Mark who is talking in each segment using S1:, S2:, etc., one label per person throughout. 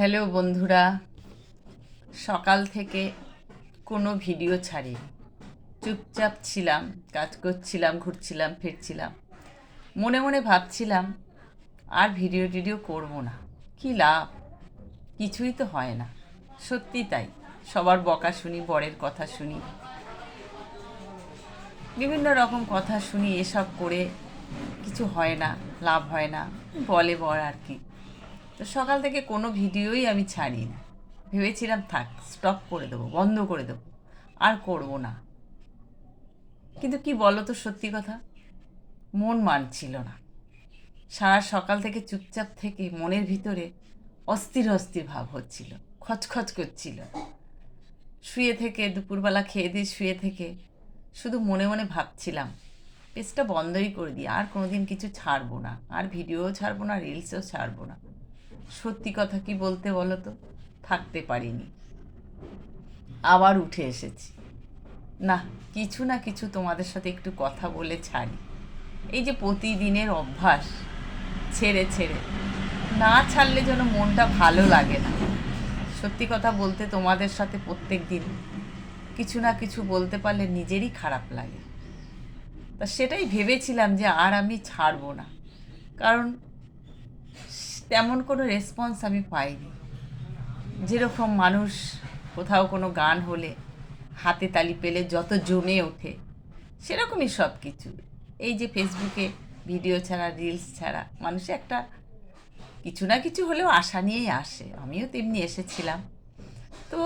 S1: Hello বন্ধুরা, সকাল থেকে কোনো ভিডিও ছাড়িনি। চুপচাপ ছিলাম, কাজ করছিলাম, ঘুরছিলাম, ফিরছিলাম। মনে মনে ভাবছিলাম, আর ভিডিও টিডিও করব না। কী লাভ? কিছুই তো হয় না। সত্যি তাই, সবার বকা শুনি, বরের কথা শুনি। বিভিন্ন রকম কথা শুনি, এসব করে কিছু হয় না, লাভ হয় না। বলে বর আর কি। তো সকাল থেকে কোনো ভিডিওই আমি ছাড়ি না ভেবেছিলাম থাক স্টপ করে দেবো, বন্ধ করে দেবো, আর করব না। কিন্তু কি বলো তো সত্যি কথা? মন মানছিল না। সারা সকাল থেকে চুপচাপ থেকে মনের ভিতরে অস্থির অস্থির ভাব হচ্ছিল, খচখচ করছিল। শুয়ে থেকে, দুপুরবেলা খেয়ে দিয়ে শুয়ে থেকে শুধু মনে মনে ভাবছিলাম, পেজটা বন্ধই করে দিই, আর কোনোদিন কিছু ছাড়বো না, আর ভিডিও ছাড়বো না রিলসও ছাড়বো না। সত্যি কথা কি বলতে বলো তো থাকতে পারিনি। আবার উঠে এসেছি। না, কিছু না কিছু তোমাদের সাথে একটু কথা বলে ছাড়ি। এই যে প্রতিদিনের অভ্যাস, ছেড়ে ছেড়ে, না ছাড়লে যেন মনটা ভালো লাগে না। সত্যি কথা বলতে তোমাদের সাথে প্রত্যেক দিন কিছু না কিছু বলতে পারলে নিজেরই খারাপ লাগে। তা সেটাই ভেবেছিলাম যে আর আমি ছাড়বো না। কারণ তেমন কোনো রেসপন্স আমি পাইনি। যেরকম মানুষ কোথাও কোনো গান হলে হাতে তালি পেলে যত জমে ওঠে, সেরকমই সব কিছু এই যে ফেসবুকে ভিডিও ছাড়া রিলস ছাড়া মানুষ একটা কিছু না কিছু হলেও আশা নিয়েই আসে। আমিও তেমনি এসেছিলাম। তো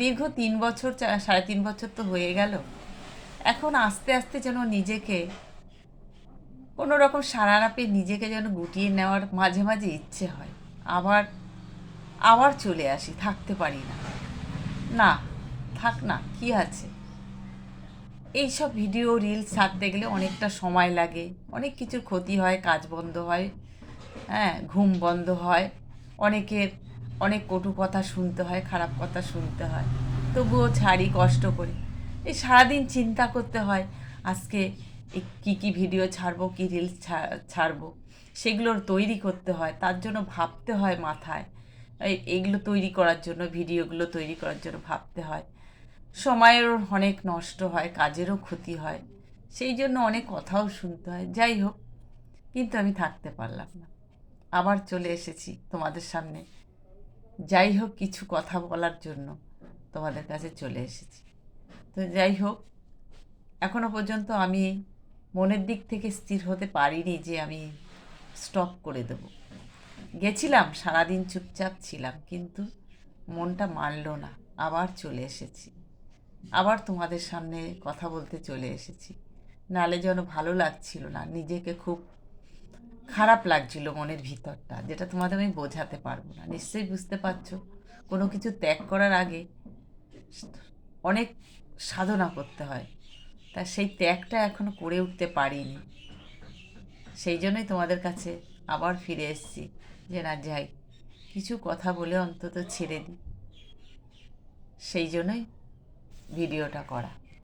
S1: দীর্ঘ তিন বছর সাড়ে তিন বছর তো হয়ে গেল। এখন আস্তে আস্তে যেন নিজেকে রকম সারা না পেয়ে নিজেকে যেন গুটিয়ে নেওয়ার মাঝে মাঝে ইচ্ছে হয়। আবার আবার চলে আসি, থাকতে পারি না। না, থাক না, কি আছে? এইসব ভিডিও, রিলস ছাড়তে গেলে অনেকটা সময় লাগে। অনেক কিছুর ক্ষতি হয়, কাজ বন্ধ হয় হ্যাঁ ঘুম বন্ধ হয়, অনেকের অনেক কটু কথা শুনতে হয়, খারাপ কথা শুনতে হয়। তবুও ছাড়ি, কষ্ট করে। এই সারাদিন চিন্তা করতে হয়, আজকে কী কী ভিডিও ছাড়বো, কী রিলস ছাড়বো, সেগুলোর তৈরি করতে হয়, তার জন্য ভাবতে হয় মাথায়। এই এইগুলো তৈরি করার জন্য ভিডিওগুলো তৈরি করার জন্য ভাবতে হয়। সময়েরও অনেক নষ্ট হয়, কাজেরও ক্ষতি হয়, সেই জন্য অনেক কথাও শুনতে হয়। যাই হোক, কিন্তু আমি থাকতে পারলাম না। আবার চলে এসেছি তোমাদের সামনে। যাই হোক, কিছু কথা বলার জন্য তোমাদের কাছে চলে এসেছি। তো যাই হোক, এখনও পর্যন্ত আমি মনের দিক থেকে স্থির হতে পারিনি যে আমি স্টপ করে দেব। গেছিলাম, সারাদিন চুপচাপ ছিলাম, কিন্তু মনটা মানল না। আবার চলে এসেছি। আবার তোমাদের সামনে কথা বলতে চলে এসেছি। নালে যেন ভালো লাগছিল না, নিজেকে খুব খারাপ লাগছিল মনের ভিতরটা, যেটা তোমাদের আমি বোঝাতে পারব না। নিশ্চয়ই বুঝতে পারছ, কোনো কিছু ত্যাগ করার আগে অনেক সাধনা করতে হয়। তা সেই ত্যাগটা এখনও করে উঠতে পারিনি। সেই জন্যই তোমাদের কাছে আবার ফিরে এসেছি। যে না, যাই, কিছু কথা বলে অন্তত ছেড়ে দিই। সেই জন্যই ভিডিওটা করা।